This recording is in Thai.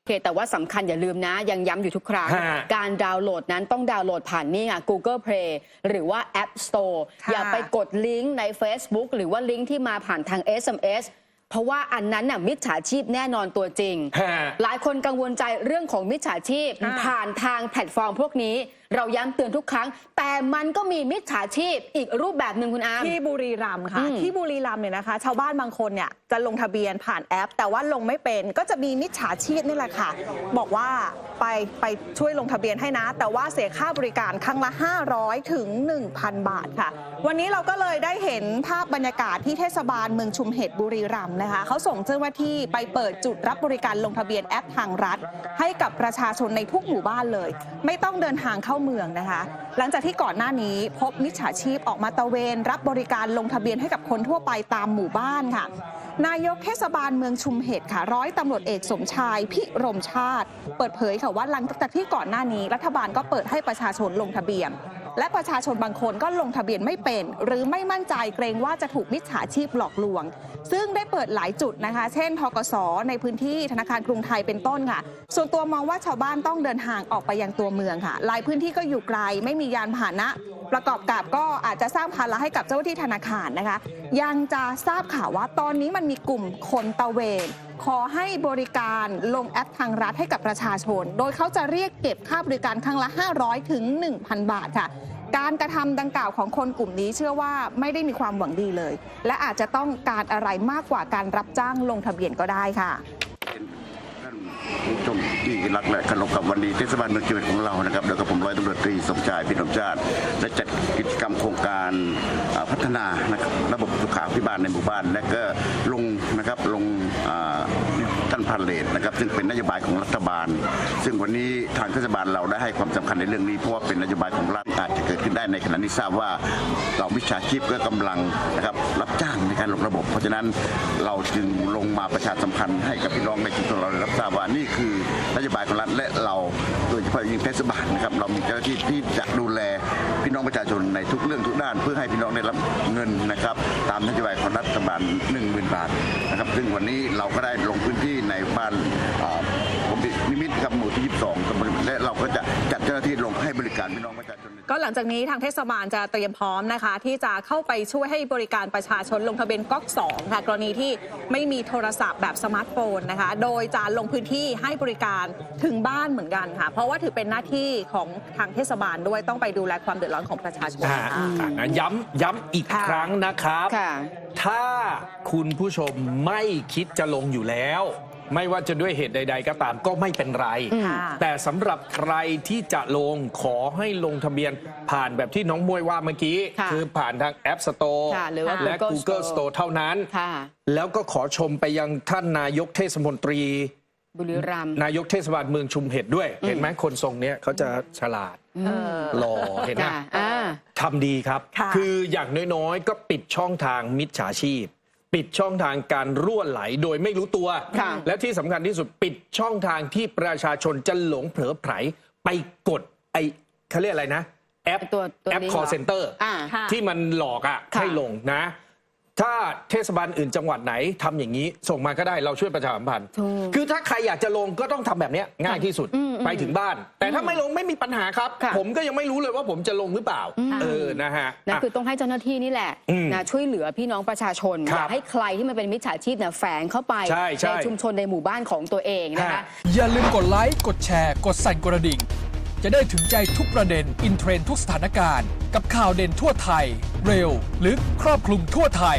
โอเคแต่ว่าสำคัญอย่าลืมนะ ยังย้ำอยู่ทุกครั้ง ฮะการดาวน์โหลดนั้นต้องดาวน์โหลดผ่านนี่ไง Google Play หรือว่า App Store ค่ะอย่าไปกดลิงก์ใน Facebook หรือว่าลิงก์ที่มาผ่านทาง SMS เพราะว่าอันนั้นน่ะมิจฉาชีพแน่นอนตัวจริง ฮะหลายคนกังวลใจเรื่องของมิจฉาชีพอ่าผ่านทางแพลตฟอร์มพวกนี้ เราย้ำเตือนทุกครั้ง แต่มันก็มีมิจฉาชีพอีกรูปแบบหนึ่งคุณอาร์มที่บุรีรัมย์ค่ะ อืมที่บุรีรัมย์เนี่ยนะคะ ชาวบ้านบางคนเนี่ยจะลงทะเบียนผ่านแอป แต่ว่าลงไม่เป็นก็จะมีมิจฉาชีพนี่แหละค่ะ บอกว่าไปไปช่วยลงทะเบียนให้นะ แต่ว่าเสียค่าบริการครั้งละ 500 ถึง 1,000 บาทค่ะ วันนี้เราก็เลยได้เห็นภาพบรรยากาศที่เทศบาลเมืองชุมเหตุบุรีรัมย์นะคะเขาส่งเจ้าหน้าที่ไปเปิดจุดรับบริการลงทะเบียนแอปทางรัฐ ให้กับประชาชนในทุกหมู่บ้านเลย ไม่ต้องเดินทางเข้าเมืองนะคะ หลังจากที่ก่อนหน้านี้พบมิจฉาชีพออกมาตะเวน รับบริการลงทะเบียนให้กับคนทั่วไปตามหมู่บ้านค่ะนายกเทศบาลเมืองชุมเหตุค่ะร้อยตำรวจเอกสมชายพิรมชาติ เปิดเผยค่ะว่าหลังจากที่ก่อนหน้านี้ รัฐบาลก็เปิดให้ประชาชนลงทะเบียน และประชาชนบางคนก็ลงทะเบียนไม่เป็น หรือไม่มั่นใจเกรงว่าจะถูกมิจฉาชีพหลอกลวง ซึ่งได้เปิดหลายจุดนะคะ เช่นทกสในพื้นที่ธนาคารกรุงไทยเป็นต้นค่ะ ส่วนตัวมองว่าชาวบ้านต้องเดินทางออกไปยังตัวเมืองค่ะหลายพื้นที่ก็อยู่ไกลไม่มียานพาหนะ ประกอบกับก็อาจจะสร้างภาระให้กับเจ้าหน้าที่ธนาคารนะคะ ยังจะทราบข่าวว่าตอนนี้มันมีกลุ่มคนตะเวนขอให้บริการลงแอปทางรัฐให้กับประชาชน โดยเขาจะเรียกเก็บค่าบริการครั้งละ 500 ถึง 1,000 บาทค่ะ การกระทำดังกล่าวของคนกลุ่มนี้เชื่อว่าไม่ได้มีความหวังดีเลย และอาจจะต้องการอะไรมากกว่าการรับจ้างลงทะเบียนก็ได้ค่ะท่านผู้ชม ที่รักและเคารพกับวันนี้เทศบาลเมืองชีวิตของเรานะครับแล้วก็ผมร้อยตำรวจตรีสมชายพินมชาติได้จัดกิจกรรมโครงการพัฒนานะครับระบบสุขาภิบาลในหมู่บ้าน และก็ลงนะครับลงอ่า ท่านพาเลนนะครับ ซึ่งเป็นนโยบายของรัฐบาล ซึ่งวันนี้ทางเทศบาลเราได้ให้ความสำคัญในเรื่องนี้เพราะว่าเป็นนโยบายของรัฐอาจจะเกิดขึ้นได้ในขณะนี้ทราบว่าเราวิชาชีพก็กำลังนะครับรับจ้างในการลงระบบ เพราะฉะนั้นเราจึงลงมาประชาสัมพันธ์ให้กับพี่น้องในชุมชนเราได้รับทราบว่านี่คือนโยบายของรัฐและเรา โดยเฉพาะยิ่งเทศบาลนะครับเรามีเจ้าหน้าที่ที่จะดูแลพี่น้องประชาชนในทุกเรื่องทุกด้าน เพื่อให้พี่น้องได้รับเงินนะครับ ตามนโยบายของรัฐบาล1 0,000 บาทนะครับ ซึ่งวันนี้เราก็ได้ลงพื้นที่ในบ้านผมนิมิตกับหมู่ที่ 22ตำบล การพี่น้องประชาชน ก็หลังจากนี้ทางเทศบาลจะเตรียมพร้อมนะคะ ที่จะเข้าไปช่วยให้บริการประชาชนลงทะเบียนก๊อก2ค่ะกรณีที่ไม่มีโทรศัพท์แบบสมาร์ทโฟนนะคะ โดยจะลงพื้นที่ให้บริการถึงบ้านเหมือนกันค่ะ เพราะว่าถือเป็นหน้าที่ของทางเทศบาลด้วยต้องไปดูแลความเดือดร้อนของประชาชนอ่าค่ะ อ่าย้ำย้ำอีกค่ะครั้งนะครับ ค่ะ ถ้า คุณผู้ชมไม่คิดจะลงอยู่แล้ว ไม่ว่าจะด้วยเหตุใด ๆ ก็ตามก็ไม่เป็นไรค่ะแต่สำหรับใครที่จะลงขอให้ลงทะเบียนผ่านแบบที่น้องมวยว่าเมื่อกี้ ค่ะอผ่านทาง App Store ค่ะหรือว่าและ Google Google Store Store เท่านั้น ค่ะ แล้วก็ขอชมไปยังท่านนายกเทศมนตรี บุรีรัมย์นายกเทศบาลเมืองชุมเหตุด้วย เห็นไหมคนทรงเนี้ยเขาจะฉลาดเออหล่อเห็นไหม ค่ะอ่า ทำดีครับค่ะ ออย่างน้อยๆ ก็ปิดช่องทางมิจฉาชีพ ปิดช่องทางการรั่วไหลโดยไม่รู้ตัว ค่ะและที่สำคัญที่สุดปิดช่องทางที่ประชาชนจะหลงเผลอไผลไปกดไอเขาเรียกอะไรนะ แอปตัวตัวแอปนี้ call เหรอ center อ่า ค่ะ ที่มันหลอกอะค่ะ ให้ลงนะ ถ้าเทศบาลอื่นจังหวัดไหนทำอย่างนี้ ส่งมาก็ได้เราช่วยประชาสัมพันธ์ ถูกคือถ้าใครอยากจะลงก็ต้องทำแบบเนี้ยง่ายที่สุดอืมอืมไปถึงบ้าน แต่ถ้าไม่ลงไม่มีปัญหาครับ ค่ะผมก็ยังไม่รู้เลยว่าผมจะลงหรือเปล่าเออนะฮะนะอะ คือต้องให้เจ้าหน้าที่นี่แหละอืมนะช่วยเหลือพี่น้องประชาชนครับอย่าให้ใครที่มันเป็นมิจฉาชีพเนี่ยแฝงเข้าไปใช่ใช่ชุมชนในหมู่บ้านของตัวเองนะคะ ฮะ อย่าลืมกดไลค์ กดแชร์ กดสั่นกระดิ่ง จะได้ถึงใจทุกประเด็น อินเทรนด์ทุกสถานการณ์ กับข่าวเด่นทั่วไทย เร็ว ลึก ครอบคลุมทั่วไทย